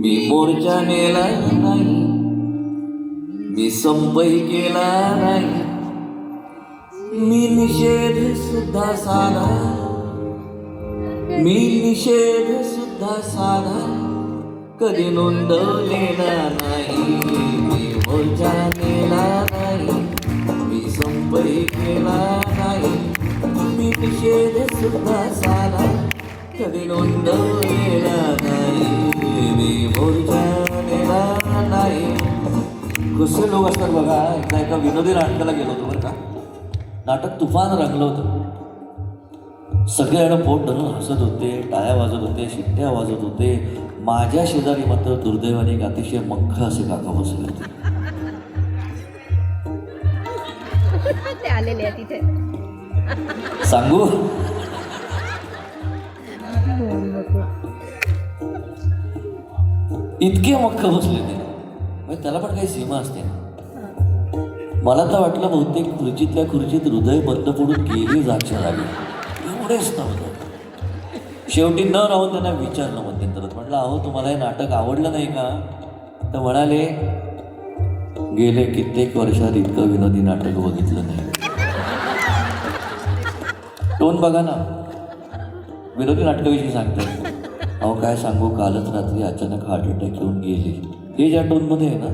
मी मोर्चा नेला नाही. मी संपही केला नाही. मी निषेध सुद्धा साधा. मी निषेध सुद्धा साधा. कधी नोंदवलेला नाही. मी मोर्चा नेला नाही. मी संपही केला नाही. मी निषेध सुद्धा साधा. कधी नोंदवलेला नाही नाही. कसे लोक असतात बघा. एकदा एका विनोदी नाटकाला गेलो होतो बरं का. नाटक तुफान रंगलं होतं. सगळेजण पोट धरून हसत होते टाळ्या वाजत होते शिट्ट्या वाजत होते. माझ्या शेजारी मात्र दुर्दैवाने एक अतिशय मख्ख असे काका बसले होते. आलेले तिथे सांगू? इतके मख्ख बसले ते. म्हणजे त्याला पण काही सीमा असते मला तर वाटलं बहुतेक खुर्चीतल्या खुर्चीत हृदय बंद पडून गेली जागच्या जागी. एवढेच नव्हतं. शेवटी न राहून त्यांना विचारलं मध्यंतरात म्हटलं अहो तुम्हाला हे नाटक आवडलं नाही का? तर म्हणाले गेले कित्येक वर्षात इतकं विनोदी नाटक बघितलं नाही. टोन बघा ना. विनोदी नाटकाविषयी सांगतात अहो काय सांगू कालच रात्री अचानक हार्ट अटॅक येऊन गेले. हे ज्या टोनमध्ये आहे ना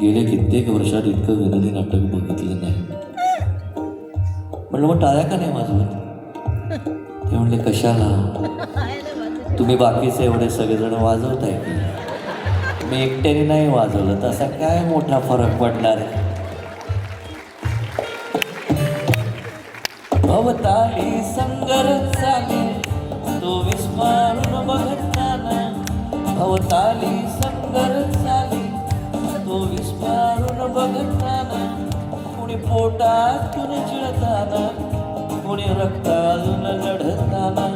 गेले कित्येक वर्षात इतकं विनोदी नाटक बघितलं नाही. म्हणलं मग टाळ्या का नाही वाजवत ते म्हणले कशाला? तुम्ही बाकीचे एवढे सगळेजण वाजवताय की? मी एकट्याने नाही वाजवलं तसा काय मोठा फरक पडणार आहे? भवताली संगर चाली तो विस्मारून बघताना भवताली संगर झाली. तो विस्मारून बघताना कुणी पोटातून चिळताना कुणी रक्तातून लढताना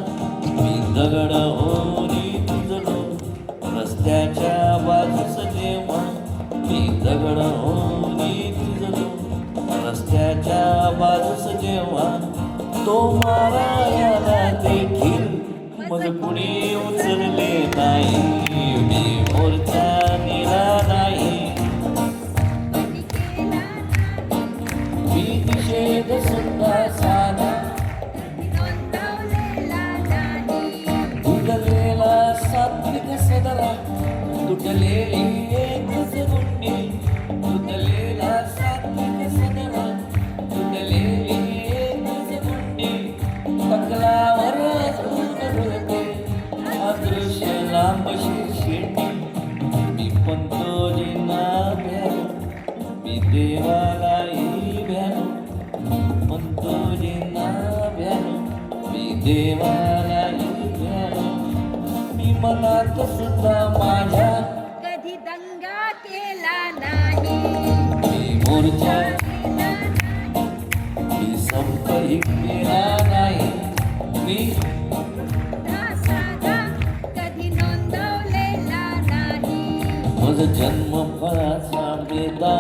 मी दगड होरी तुझलो रस्त्याच्या बाजूस जेव्हा मी दगड होरी तुझलो रस्त्याच्या बाजूस जेव्हा तो मारा मग कुणी उचलले नाही अदृश्य लांब शेती मी देवालाही भ्यानो पंतोजींना भ्यानो मी देवालाही भ्यानो मी मनात सुद्धा माझ्या कधी दंगा केला नाही. मी मोर्चा मी संपही केला नाही. मी मज जन्म फळाचा बेदा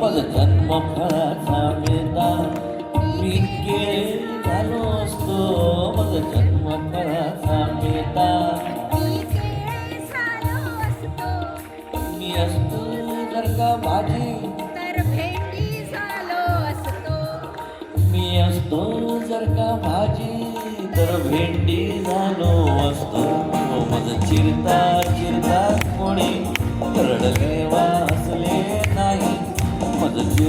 मज जन्म फळाचा बेदा मी केळे झालो असतो मज जन्म फळाचा बेदा मी असतो जर का भाजी मी असतो जर का भाजी तर भेंडी झालो असतो. मज चिरता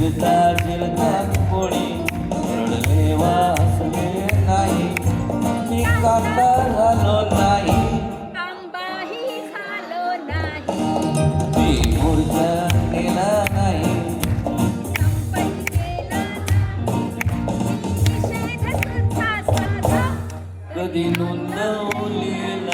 चिरता चिरता कोणी रडले वाचले नाही. मी कांदा झालो नाही. मी केला नाही. कधी नोंदवलेला